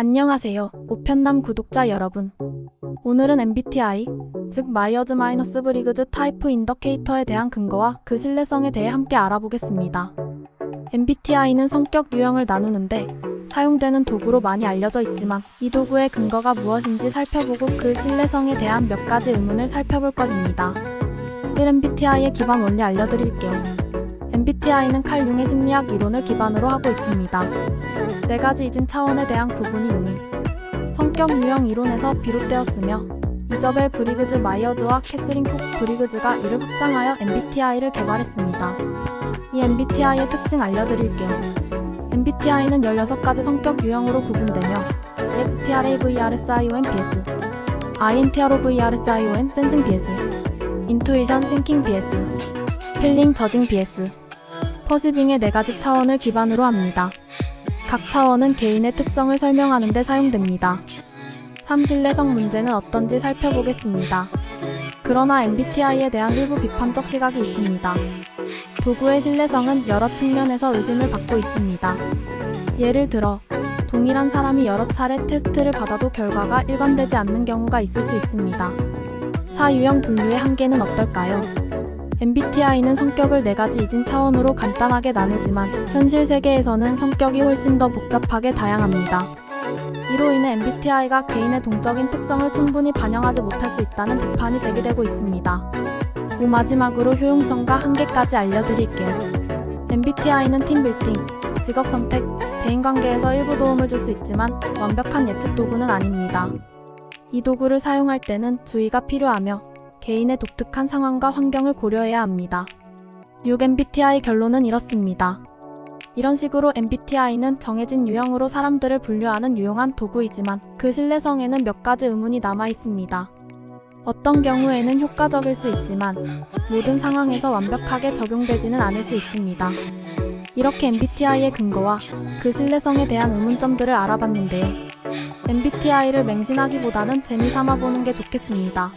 안녕하세요. 우편남 구독자 여러분. 오늘은 MBTI, 즉 마이어즈 마이너스 브리그즈 타이프 인더케이터에 대한 근거와 그 신뢰성에 대해 함께 알아보겠습니다. MBTI는 성격 유형을 나누는데 사용되는 도구로 많이 알려져 있지만 이 도구의 근거가 무엇인지 살펴보고 그 신뢰성에 대한 몇 가지 의문을 살펴볼 것입니다. 1. MBTI의 기반 원리 알려드릴게요. MBTI는 칼 융의 심리학 이론을 기반으로 하고 있습니다. 네 가지 이진 차원에 대한 구분이 용인 성격 유형 이론에서 비롯되었으며 이저벨 브리그즈 마이어즈와 캐스린 콕 브리그즈가 이를 확장하여 MBTI를 개발했습니다. 이 MBTI의 특징 알려드릴게요. MBTI는 16가지 성격 유형으로 구분되며 EXTRA VRSION BS, INTRO VRSION 센싱 BS, 인투이션 싱킹 BS, 필링 저징 BS, 퍼시빙의 네 가지 차원을 기반으로 합니다. 각 차원은 개인의 특성을 설명하는 데 사용됩니다. 3. 신뢰성 문제는 어떤지 살펴보겠습니다. 그러나 MBTI에 대한 일부 비판적 시각이 있습니다. 도구의 신뢰성은 여러 측면에서 의심을 받고 있습니다. 예를 들어, 동일한 사람이 여러 차례 테스트를 받아도 결과가 일관되지 않는 경우가 있을 수 있습니다. 사유형 분류의 한계는 어떨까요? MBTI는 성격을 네 가지 이진 차원으로 간단하게 나누지만 현실 세계에서는 성격이 훨씬 더 복잡하게 다양합니다. 이로 인해 MBTI가 개인의 동적인 특성을 충분히 반영하지 못할 수 있다는 비판이 제기되고 있습니다. 그 마지막으로 효용성과 한계까지 알려드릴게요. MBTI는 팀 빌딩, 직업 선택, 대인관계에서 일부 도움을 줄 수 있지만 완벽한 예측 도구는 아닙니다. 이 도구를 사용할 때는 주의가 필요하며 개인의 독특한 상황과 환경을 고려해야 합니다. 6 MBTI 결론은 이렇습니다. 이런 식으로 MBTI는 정해진 유형으로 사람들을 분류하는 유용한 도구이지만 그 신뢰성에는 몇 가지 의문이 남아 있습니다. 어떤 경우에는 효과적일 수 있지만 모든 상황에서 완벽하게 적용되지는 않을 수 있습니다. 이렇게 MBTI의 근거와 그 신뢰성에 대한 의문점들을 알아봤는데요. MBTI를 맹신하기보다는 재미삼아 보는 게 좋겠습니다.